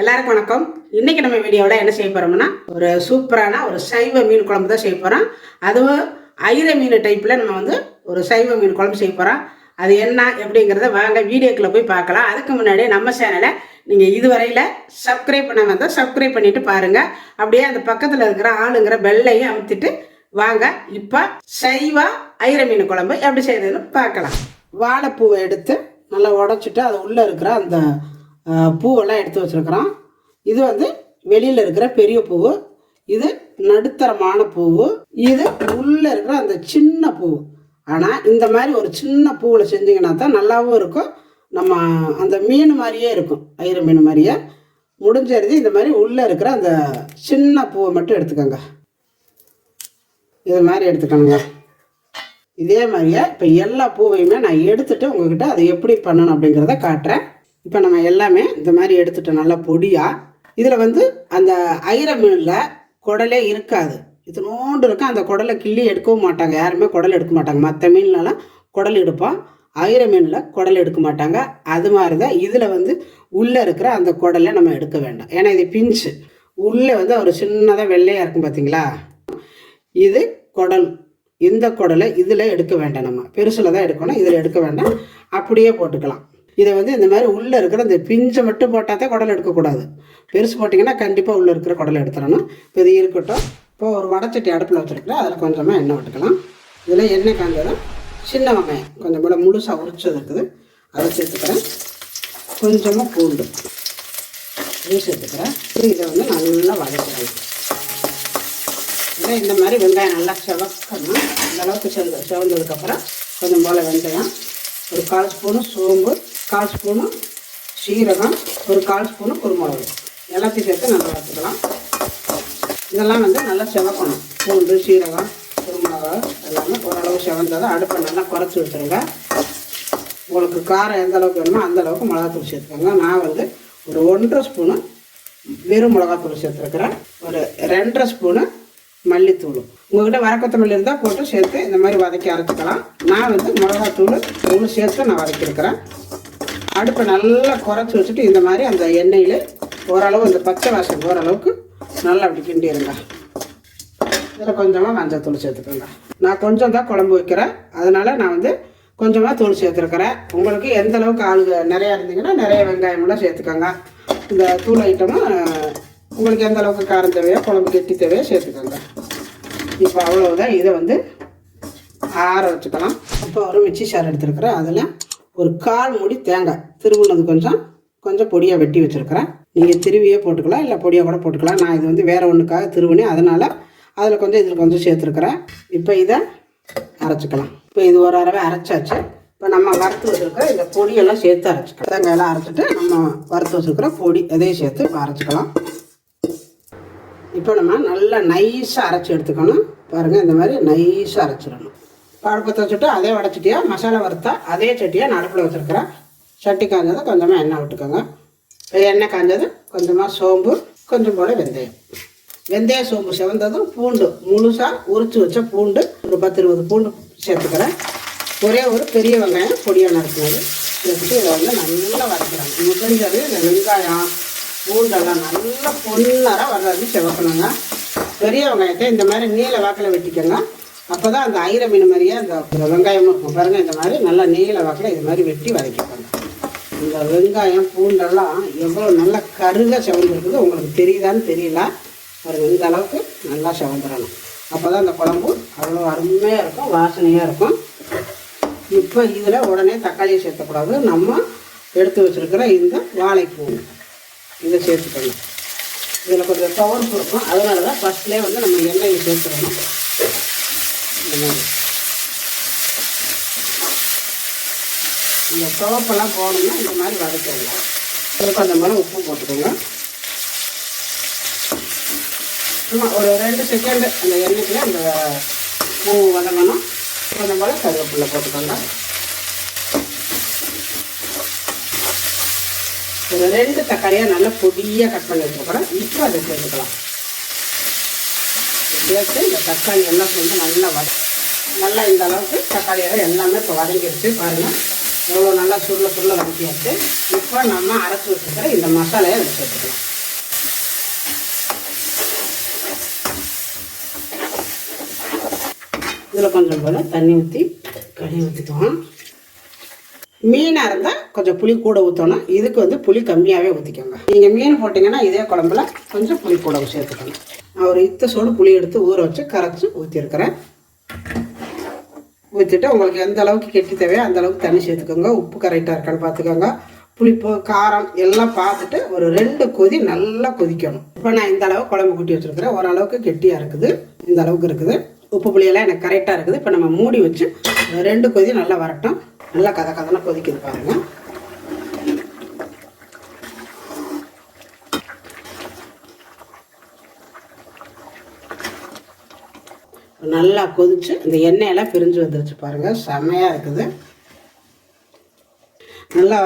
எல்லாருக்கும் வணக்கம். இன்னைக்கு நம்ம வீடியோவில் என்ன செய்ய போகிறோம்னா ஒரு சூப்பரான ஒரு சைவ மீன் குழம்பு தான் செய்ய போகிறோம் அதுவும் ஐர மீன் டைப்பில் நம்ம வந்து ஒரு சைவ மீன் குழம்பு செய்ய போகிறோம் அது என்ன எப்படிங்கிறத வாங்க வீடியோக்குள்ளே போய் பார்க்கலாம். அதுக்கு முன்னாடி நம்ம சேனலை நீங்கள் இதுவரையில் சப்ஸ்கிரைப் பண்ணாமல் வந்தால் சப்ஸ்கிரைப் பண்ணிவிட்டு பாருங்கள் அப்படியே அந்த பக்கத்தில் இருக்கிற ஆளுங்கிற பெல்லையும் அமுத்திட்டு வாங்க. இப்போ சைவ ஐர மீன் குழம்பு எப்படி செய்யறதுன்னு பார்க்கலாம். வாழைப்பூவை எடுத்து நல்லா உடச்சிட்டு அது உள்ளே இருக்கிற அந்த பூவெல்லாம் எடுத்து வச்சுருக்குறோம். இது வந்து வெளியில் இருக்கிற பெரிய பூவு. இது நடுத்தரமான பூவு. இது உள்ளே இருக்கிற அந்த சின்ன பூ. ஆனால் இந்த மாதிரி ஒரு சின்ன பூவில் செஞ்சிங்கன்னா தான் நல்லாவும் இருக்கும். நம்ம அந்த மீன் மாதிரியே இருக்கும். ஐர மீன் மாதிரியே. முடிஞ்சது இந்த மாதிரி உள்ளே இருக்கிற அந்த சின்ன பூவை மட்டும் எடுத்துக்கோங்க. இது மாதிரி எடுத்துக்கணுங்க இதே மாதிரியே இப்போ எல்லா பூவையுமே நான் எடுத்துகிட்டு உங்ககிட்ட அதை எப்படி பண்ணணும் அப்படிங்கிறத காட்டுறேன். இப்போ நம்ம எல்லாமே இந்த மாதிரி எடுத்துட்டோம். நல்லா பொடியாக இதில் வந்து அந்த ஐர மீனில் குடலே இருக்காது. இது இருக்கும். அந்த குடலை கிள்ளி எடுக்கவும் மாட்டாங்க. யாருமே குடல் எடுக்க மாட்டாங்க. மற்ற மீன்லலாம் குடல் எடுப்போம் ஐர மீனில் குடல் எடுக்க மாட்டாங்க. அது மாதிரி தான் இதில் வந்து உள்ளே இருக்கிற அந்த குடலை நம்ம எடுக்க வேண்டாம். ஏன்னா இது பிஞ்சு. உள்ளே வந்து ஒரு சின்னதாக வெள்ளையாக இருக்கும் பார்த்தீங்களா இது குடல். இந்த குடலை இதில் எடுக்க வேண்டாம் நம்ம. பெருசில் தான் எடுக்கணும். இதில் எடுக்க வேண்டாம். அப்படியே போட்டுக்கலாம். இதை வந்து இந்த மாதிரி உள்ளே இருக்கிற இந்த பிஞ்சை மட்டும் போட்டால் தான் குடல் எடுக்கக்கூடாது பெருசு போட்டிங்கன்னா கண்டிப்பாக உள்ளே இருக்கிற குடலை எடுத்துடணும். இப்போ இது இருக்கட்டும். இப்போ ஒரு வடச்சட்டி அடுப்பில் வச்சுருக்கிறேன். அதில் கொஞ்சமாக எண்ணெய் விட்டுக்கலாம். இதில் எண்ணெய் காய்ஞ்சதும் சின்ன வெங்காயம். கொஞ்சம் போல் முழுசாக உரிச்சது இருக்குது. அதை சேர்த்துக்கிறேன். கொஞ்சமாக பூண்டு. இதையும் சேர்த்துக்கிறேன். இதை வந்து நல்லா வதக்கிறேன். இல்லை இந்த மாதிரி வெங்காயம் நல்லா செவக்கணும். இந்த அளவுக்கு செவந்து செவந்ததுக்கப்புறம் கொஞ்சம் போல் வெங்காயம் ஒரு கால் ஸ்பூனு சோம்பு. கால் ஸ்பூனு சீரகம் ஒரு கால் ஸ்பூனு குருமிளகு. எல்லாத்தையும் சேர்த்து நல்லா வறுத்துக்கலாம். இதெல்லாம் வந்து நல்லா செவக்கணும். பூண்டு சீரகம் குருமிளகாய் எல்லாமே ஓரளவு செவந்ததை அடுப்பை நல்லா குறைச்சி வச்சுருங்க. உங்களுக்கு காரம் எந்த அளவுக்கு வேணுமோ அந்தளவுக்கு மிளகாத்தூள் சேர்த்துக்கோங்க. நான் வந்து ஒரு ஒன்றரை ஸ்பூனு வெறும் மிளகாத்தூள் சேர்த்துருக்குறேன். ஒரு ரெண்டரை ஸ்பூனு மல்லித்தூள். உங்கள்கிட்ட வரக்கொத்தமல்லி இருந்தால் போட்டு சேர்த்து இந்த மாதிரி வதக்கி அரைச்சிக்கலாம். நான் வந்து மிளகாத்தூள் தூள் சேர்த்து நான் வதக்கியிருக்கிறேன். அடுப்பை நல்லா குறைச்சி வச்சுட்டு இந்த மாதிரி அந்த எண்ணெயில் ஓரளவு அந்த பச்சை வாசம் ஓரளவுக்கு நல்லா அப்படி கிண்டிடுங்க இதில் கொஞ்சமாக மஞ்சள் சேர்த்துக்கோங்க. நான் கொஞ்சம் தான் குழம்பு வைக்கிறேன். அதனால் நான் வந்து கொஞ்சமாக தூள் சேர்த்துருக்குறேன். உங்களுக்கு எந்த அளவுக்கு ஆளுங்க நிறையா இருந்தீங்கன்னா நிறைய வெங்காயமெல்லாம் சேர்த்துக்கோங்க. இந்த தூள் ஐட்டமும் உங்களுக்கு எந்த அளவுக்கு காரம் தேவையோ குழம்பு கெட்டி தேவையோ சேர்த்துக்கோங்க. இப்போ அவ்வளோதான் இதை வந்து ஆற வச்சுக்கலாம். இப்போ ஒரு மிச்சி சார் எடுத்துருக்குறேன். அதில் ஒரு கால் மூடி தேங்காய் திருவுனது கொஞ்சம் கொஞ்சம் பொடியாக வெட்டி வச்சுருக்கிறேன். நீங்கள் திருவியே போட்டுக்கலாம் இல்லை பொடியாக கூட போட்டுக்கலாம். நான் இது வந்து வேறு ஒன்றுக்காக திருவுனே அதனால் அதில் கொஞ்சம் இதில் கொஞ்சம் சேர்த்துருக்குறேன். இப்போ இதை அரைச்சிக்கலாம். இப்போ இது ஒரு அறவை அரைச்சாச்சு. இப்போ நம்ம வறுத்து வச்சுருக்கிற இந்த பொடியெல்லாம் சேர்த்து அரைச்சிக்கலாம். தேங்காயெல்லாம் அரைச்சிட்டு நம்ம வறுத்து வச்சுருக்கிற பொடி அதையும் சேர்த்து இப்போ அரைச்சிக்கலாம். இப்போ நம்ம நல்லா நைஸாக அரைச்சி எடுத்துக்கணும். பாருங்கள் இந்த மாதிரி நைஸாக அரைச்சிடணும். பழப்பத்தை வச்சுட்டு அதே வடைச்சிட்டியா மசாலா வறுத்தா அதே சட்டியாக நடுப்பில் வச்சுருக்கிறேன். சட்டி காஞ்சதை கொஞ்சமாக எண்ணெய் விட்டுக்கோங்க. எண்ணெய் காஞ்சது கொஞ்சமாக சோம்பு கொஞ்சம் போல் வெந்தயம். வெந்தய சோம்பு செவந்ததும் பூண்டு முழுசாக உரித்து வச்ச பூண்டு ஒரு பத்து இருபது பூண்டு சேர்த்துக்கிறேன். ஒரே ஒரு பெரிய வெங்காயம் பொடியாக நறுக்கினது. எடுத்து இதை வந்து நல்லா வதக்கிறாங்க முடிஞ்சது இந்த வெங்காயம் பூண்டெல்லாம் நல்லா பொன்னராக வர்றது செவக்கணுங்க. பெரிய வெங்காயத்தை இந்த மாதிரி நீல வாக்கில் வெட்டிக்கோங்க. அப்போ தான் அந்த ஐர மீன் மாதிரியே அந்த வெங்காயமும் இருக்கும். பாருங்கள் இந்த மாதிரி நல்லா நீல வாக்கில் இது மாதிரி வெட்டி வதக்கிப்பாங்க. இந்த வெங்காயம் பூண்டெல்லாம் எவ்வளோ நல்லா கருக செவந்திருக்குது உங்களுக்கு தெரியுதான்னு தெரியல. ஒரு இந்த அளவுக்கு நல்லா செவந்துடணும் அப்போ தான் அந்த குழம்பு அவ்வளோ அருமையாக இருக்கும் வாசனையாக இருக்கும். இப்போ இதில் உடனே தக்காளியை சேர்த்தக்கூடாது. நம்ம எடுத்து வச்சுருக்கிற இந்த வாழைப்பூ. இதை சேர்த்துக்கணும். இதில் கொஞ்சம் பவர்ஃபுல் இருக்கும். அதனால தான் ஃபஸ்ட்லேயே வந்து நம்ம எண்ணெயை சேர்த்துக்கணும். இந்த மாதிரி இந்த சோப்பெல்லாம் போகணும்னா இந்த மாதிரி வதக்கணும் இதில் கொஞ்சம் மேலே உப்பு போட்டுக்கோங்க. சும்மா ஒரு ரெண்டு செகண்டு அந்த எண்ணெய்க்குள்ள அந்த பூ வதங்கணும். கொஞ்சம் போல் கருவேப்பிலை போட்டுக்கோங்க. ஒரு ரெண்டு தக்காளியாக நல்லா பொடியாக கட் பண்ணி வச்சுருக்கிறோம் இப்போ அதை சேர்த்துக்கலாம். சேர்த்து இந்த தக்காளி எல்லாம் சேர்ந்து நல்லா வதக்கி நல்லா இந்த அளவுக்கு தக்காளியெல்லாம் எல்லாமே இப்போ வதங்கிடுச்சு பாருங்கள் எவ்வளோ நல்லா சுருள சுருள வதக்கியாச்சு இப்போ நம்ம அரைச்சி வச்சுக்கிற இந்த மசாலையை அதில் சேர்த்துக்கலாம் இதில் கொஞ்சம் போல் தண்ணி ஊற்றி கழுவி ஊற்றிக்குவோம் மீனாக இருந்தால் கொஞ்சம் புளி கூட ஊற்றணும் இதுக்கு வந்து புளி கம்மியாகவே ஊற்றிக்கோங்க நீங்கள் மீன் போட்டிங்கன்னா இதே குழம்புல கொஞ்சம் புளி கூட சேர்த்துக்கணும் நான் ஒரு இத்த சோடு புளி எடுத்து ஊற வச்சு கரைச்சி ஊற்றிருக்கிறேன் ஊற்றிட்டு உங்களுக்கு எந்த அளவுக்கு கெட்டி தேவையோ அந்த அளவுக்கு தண்ணி சேர்த்துக்கோங்க. உப்பு கரெக்டாக இருக்கான்னு பார்த்துக்கோங்க. புளிப்பு காரம் எல்லாம் பார்த்துட்டு ஒரு ரெண்டு கொதி நல்லா கொதிக்கணும். இப்போ நான் இந்த அளவு குழம்பு கூட்டி வச்சுருக்கிறேன். ஓரளவுக்கு கெட்டியாக இருக்குது. இந்த அளவுக்கு இருக்குது. உப்பு புளியெல்லாம் எனக்கு கரெக்டாக இருக்குது. இப்போ நம்ம மூடி வச்சு ரெண்டு கொதி நல்லா வரட்டும். நல்லா கதை கதனை கொதிக்குது பாருங்கள் நல்லா கொதிச்சு இந்த எண்ணெயெல்லாம் பிரிஞ்சு வந்துருச்சு பாருங்கள் செம்மையாக இருக்குது. நல்லா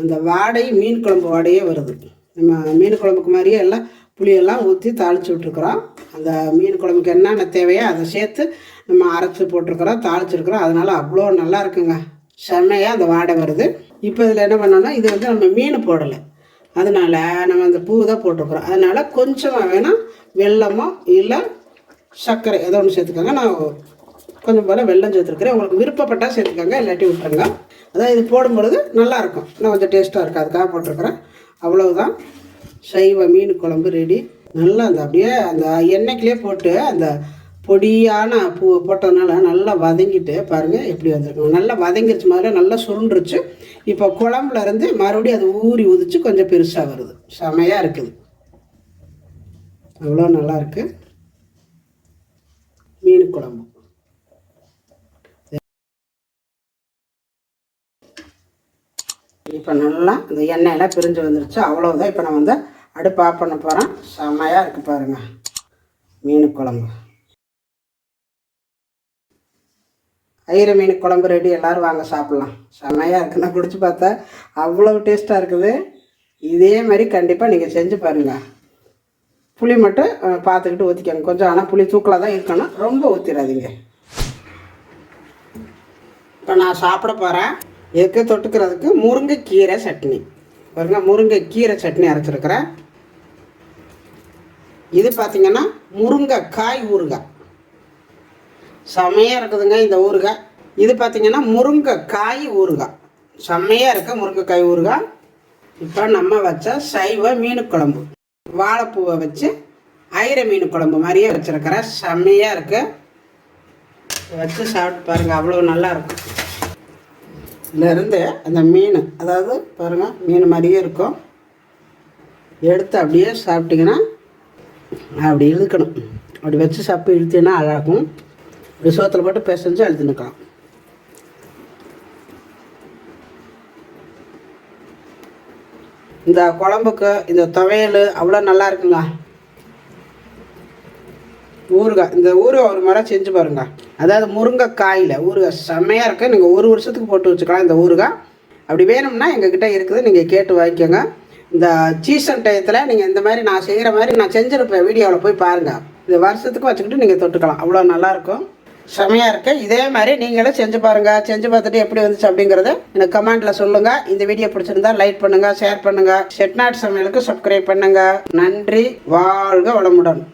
அந்த வாடை மீன் குழம்பு வாடையே வருது. நம்ம மீன் குழம்புக்கு மாதிரியே எல்லாம் புளியெல்லாம் ஊற்றி தாளித்து விட்ருக்குறோம் அந்த மீன் குழம்புக்கு என்னென்ன தேவையோ அதை சேர்த்து நம்ம அரைச்சி போட்டிருக்கிறோம் தாளிச்சிருக்கிறோம் அதனால் அவ்வளோ நல்லா இருக்குங்க. செம்மையாக அந்த வாடை வருது. இப்போ இதில் என்ன பண்ணோம்னா இது வந்து நம்ம மீன் போடலை. அதனால் நம்ம அந்த பூ தான் போட்டிருக்குறோம். அதனால் கொஞ்சமாக வேணால் வெல்லமோ இல்லை சர்க்கரை ஏதோ ஒன்று சேர்த்துக்கோங்க. நான் கொஞ்சம் போல் வெள்ளம் சேர்த்துருக்குறேன். உங்களுக்கு விருப்பப்பட்டால் சேர்த்துக்கோங்க இல்லாட்டி விட்டுருங்க. அதான் இது போடும்பொழுது நல்லாயிருக்கும். இன்னும் கொஞ்சம் டேஸ்ட்டாக இருக்குது அதுக்காக போட்டிருக்கிறேன். அவ்வளவுதான். சைவ மீன் குழம்பு ரெடி நல்லா அந்த அப்படியே அந்த எண்ணெய்க்கிலே போட்டு அந்த பொடியான பூ போட்டதுனால நல்லா வதங்கிட்டு பாருங்கள் எப்படி வந்திருக்கு. நல்லா வதங்கிருச்சு மாதிரி நல்லா சுருண்டுருச்சு. இப்போ குழம்புல இருந்து மறுபடியும் அது ஊறி உதிச்சு கொஞ்சம் பெருசாக வருது. செமையாக இருக்குது. அவ்வளோ நல்லாயிருக்கு மீன் குழம்பு. இப்போ நல்லா இந்த எண்ணெயெல்லாம் பிரிஞ்சு வந்துருச்சு. அவ்வளோதான் இப்போ நான் வந்து அடுப்பு ஆஃப் பண்ண போகிறேன் செம்மையாக இருக்குது பாருங்கள் மீன் குழம்பு. ஐர மீன் குழம்பு ரெடி எல்லோரும் வாங்க சாப்பிட்லாம். செம்மையாக இருக்குது நான் குடிச்சு பார்த்தா அவ்வளோ டேஸ்ட்டாக இருக்குது. இதே மாதிரி கண்டிப்பாக நீங்கள் செஞ்சு பாருங்கள் புளி மட்டும் பார்த்துக்கிட்டு ஊற்றிக்கோங்க கொஞ்சம் ஆனால் புளி தூக்கலாக தான் இருக்கணும். ரொம்ப ஊற்றிடாதீங்க இப்போ நான் சாப்பிட போகிறேன் இதுக்கு தொட்டுக்கிறதுக்கு முருங்கைக்கீரை சட்னி. பாருங்க முருங்கைக்கீரை சட்னி அரைச்சிருக்கிறேன். இது பார்த்தீங்கன்னா முருங்கைக்காய் ஊறுகாய். செம்மையாக இருக்குதுங்க இந்த ஊறுகாய். இது பார்த்தீங்கன்னா முருங்கைக்காய் ஊறுகாய். செம்மையாக இருக்க முருங்கைக்காய் ஊறுகாய். இப்போ நம்ம வச்ச சைவ மீன் குழம்பு. வாழைப்பூவை வச்சு ஐர மீன் குழம்பு மாதிரியே வச்சுருக்கிறேன். செம்மையாக இருக்குது வச்சு சாப்பிட்டு பாருங்கள் அவ்வளோ நல்லா இருக்கும் அந்த மீன் அதாவது பாருங்கள் மீன் மாதிரியே இருக்கும். எடுத்து அப்படியே சாப்பிட்டிங்கன்னா அப்படி இழுக்கணும். அப்படி வச்சு சாப்பிட்டு இழுத்தீங்கன்னா அழகும். இப்படி சோத்தில் போட்டு பிசைஞ்சு அழுத்து நிற்கலாம் இந்த குழம்புக்கு இந்த துவையல் அவ்வளோ நல்லா இருக்குங்க. ஊறுகாய் இந்த ஊறுகாய் ஒரு முறை செஞ்சு பாருங்க. அதாவது முருங்கைக்காயில் ஊறுகாய் செம்மையாக இருக்குது நீங்கள் ஒரு வருஷத்துக்கு போட்டு வச்சுக்கலாம் இந்த ஊறுகாய் அப்படி வேணும்னா எங்ககிட்ட இருக்குது. நீங்கள் கேட்டு வாங்கிக்கோங்க. இந்த சீசன் டயத்தில் நீங்கள் இந்த மாதிரி நான் செய்கிற மாதிரி நான் செஞ்சுருப்பேன். வீடியோவில் போய் பாருங்கள் இந்த வருஷத்துக்கு வச்சுக்கிட்டு நீங்கள் தொட்டுக்கலாம். அவ்வளோ நல்லாயிருக்கும் செமையாக இருக்கு. இதே மாதிரி நீங்களும் செஞ்சு பாருங்கள் செஞ்சு பார்த்துட்டு எப்படி வந்துச்சு அப்படிங்கிறத எனக்கு கமெண்ட்டில் சொல்லுங்கள் இந்த வீடியோ பிடிச்சிருந்தா லைக் பண்ணுங்கள் ஷேர் பண்ணுங்கள் செட்நாட் சமையலுக்கு சப்ஸ்கிரைப் பண்ணுங்கள் நன்றி. வாழ்க வளமுடன்.